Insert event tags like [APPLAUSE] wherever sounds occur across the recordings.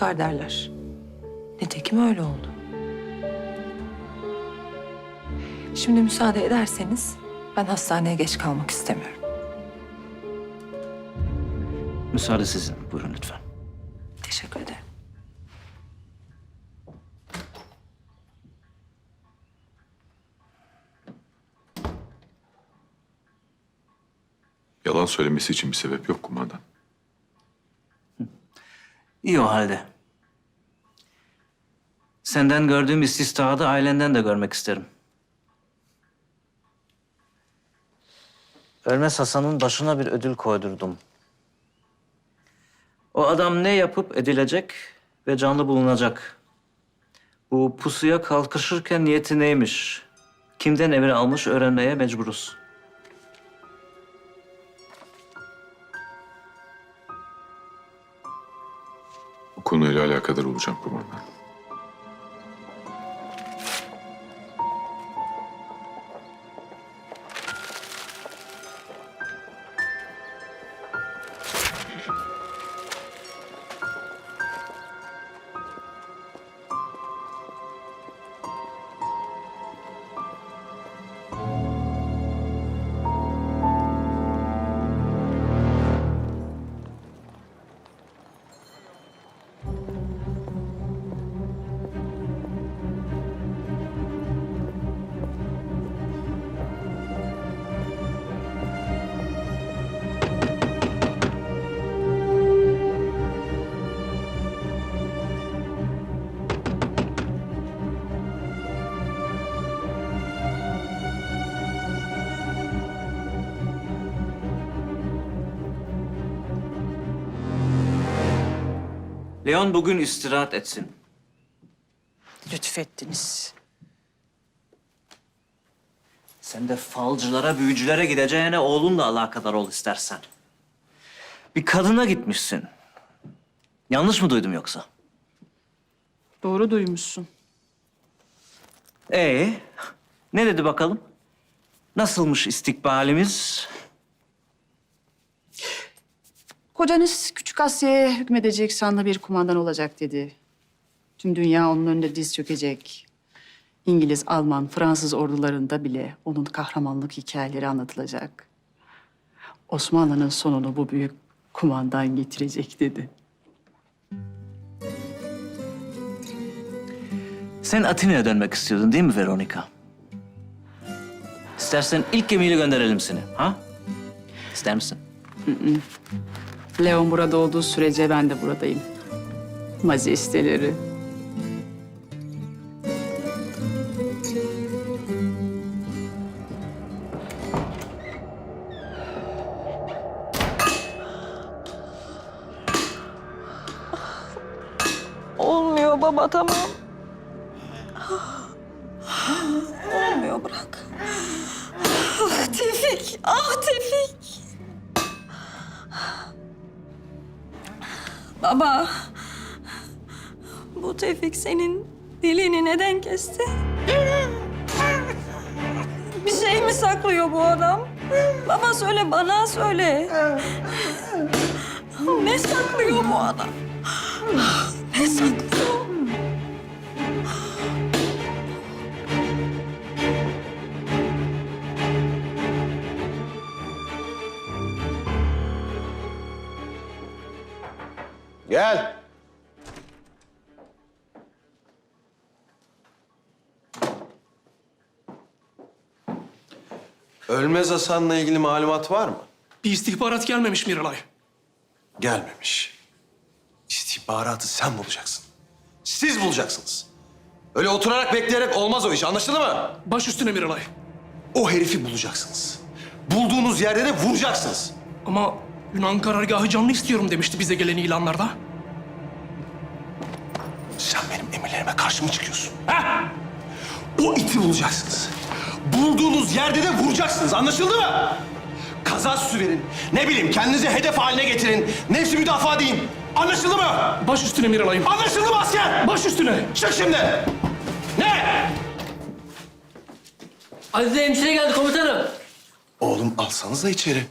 çıkar derler. Nitekim öyle oldu. Şimdi müsaade ederseniz ben hastaneye geç kalmak istemiyorum. Müsaade sizin. Buyurun lütfen. Teşekkür ederim. Yalan söylemesi için bir sebep yok kumandan. İyi o halde. Senden gördüğüm istisnadı ailenden de görmek isterim. Ölmez Hasan'ın başına bir ödül koydurdum. O adam ne yapıp edilecek ve canlı bulunacak. Bu pusuya kalkışırken niyeti neymiş? Kimden emir almış öğrenmeye mecburuz. Konuyla alakadar olacağım kumandan. Leon bugün istirahat etsin. Lütfettiniz. Sen de falcılara, büyücülere gideceğine oğlunla alakadar ol istersen. Bir kadına gitmişsin. Yanlış mı duydum yoksa? Doğru duymuşsun. Ee, ne dedi bakalım? Nasılmış istikbalimiz? Kocanız Küçük Asya'ya hükmedecek sanlı bir kumandan olacak dedi. Tüm dünya onun önünde diz çökecek. İngiliz, Alman, Fransız ordularında bile onun kahramanlık hikayeleri anlatılacak. Osmanlı'nın sonunu bu büyük kumandan getirecek dedi. Sen Atina'ya dönmek istiyordun değil mi Veronica? İstersen ilk gemiyle gönderelim seni, ha? İster misin? Leon burada olduğu sürece ben de buradayım. Majesteleri. Olmuyor baba tamam. Olmuyor bırak. Ah Tevfik, ah Tevfik. Baba, bu Tevfik senin dilini neden kesti? Bir şey mi saklıyor bu adam? Baba söyle bana söyle. Ne saklıyor bu adam? Ne saklıyor? Gel. Ölmez Hasan'la ilgili malumat var mı? Bir istihbarat gelmemiş Miralay. Gelmemiş. İstihbaratı sen bulacaksın. Siz bulacaksınız. Öyle oturarak bekleyerek olmaz o iş anlaşıldı mı? Baş üstüne Miralay. O herifi bulacaksınız. Bulduğunuz yerde de vuracaksınız. Ama Yunan karargahı canlı istiyorum demişti bize gelen ilanlarda. Sen benim emirlerime karşı mı çıkıyorsun? Ha? O iti bulacaksınız. Bulduğunuz yerde de vuracaksınız. Anlaşıldı mı? Kaza süsü verin. Ne bileyim kendinizi hedef haline getirin. Nefsi müdafaa deyin. Anlaşıldı mı? Baş üstüne Miralay'ım. Anlaşıldı mı asker? Baş üstüne. Çık şimdi. Ne? Azize hemşire geldi komutanım. Oğlum alsanıza içeri.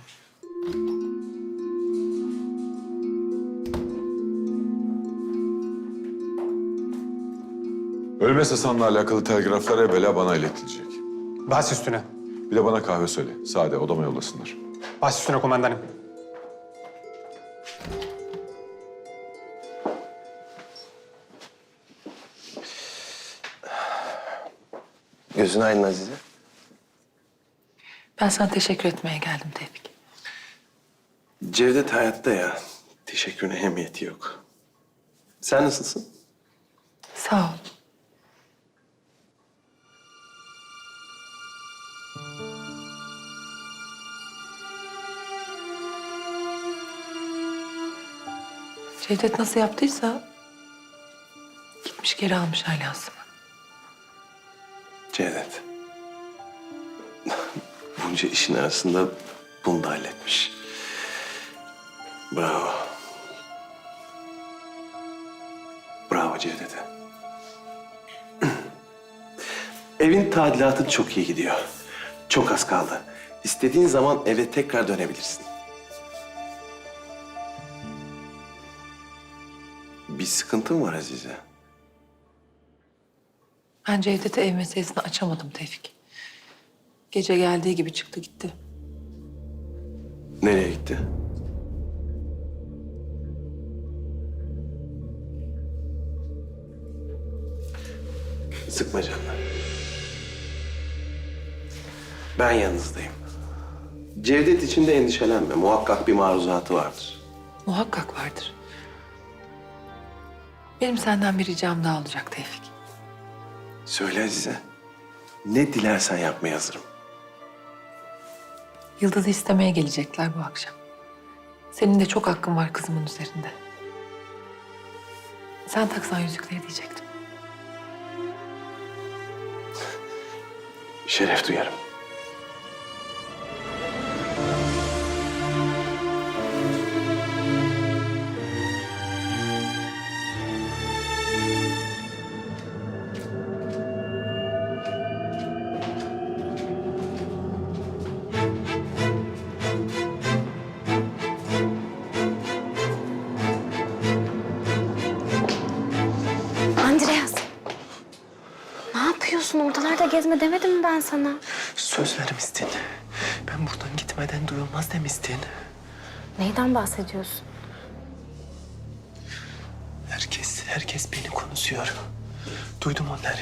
Ölmez Hasan'la alakalı telgraflar evvela bana iletilecek. Baş üstüne. Bir de bana kahve söyle. Sade odama yollasınlar. Baş üstüne komandanım. Gözün aydın Azize. Ben sana teşekkür etmeye geldim Tevfik. Cevdet hayatta ya. Teşekkürüne ehemmiyeti yok. Sen nasılsın? Sağ ol. Cevdet nasıl yaptıysa gitmiş geri almış alyasımı. Cevdet. Bunca işin arasında bunu da halletmiş. Bravo. Bravo Cevdet'e. [CLEARS THROAT] Evin tadilatı çok iyi gidiyor. Çok az kaldı. İstediğin zaman eve tekrar dönebilirsin. Bir sıkıntın var Azize. Ben Cevdet'e ev meselesini açamadım Tevfik. Gece geldiği gibi çıktı gitti. Nereye gitti? Sıkma canını. Ben yanınızdayım. Cevdet için de endişelenme. Muhakkak bir maruzatı vardır. Muhakkak vardır. Benim senden bir ricam daha olacak Tevfik. Söyle Azize. Ne dilersen yapmaya hazırım. Yıldız'ı istemeye gelecekler bu akşam. Senin de çok hakkın var kızımın üzerinde. Sen taksan yüzükleri diyecektim. Şeref duyarım. Ne yapıyorsun? Ortalarda gezme demedim mi ben sana? Söz vermiştin. Ben buradan gitmeden duyulmaz demiştin. Neyden bahsediyorsun? Herkes, herkes beni konuşuyor. Duydum onları.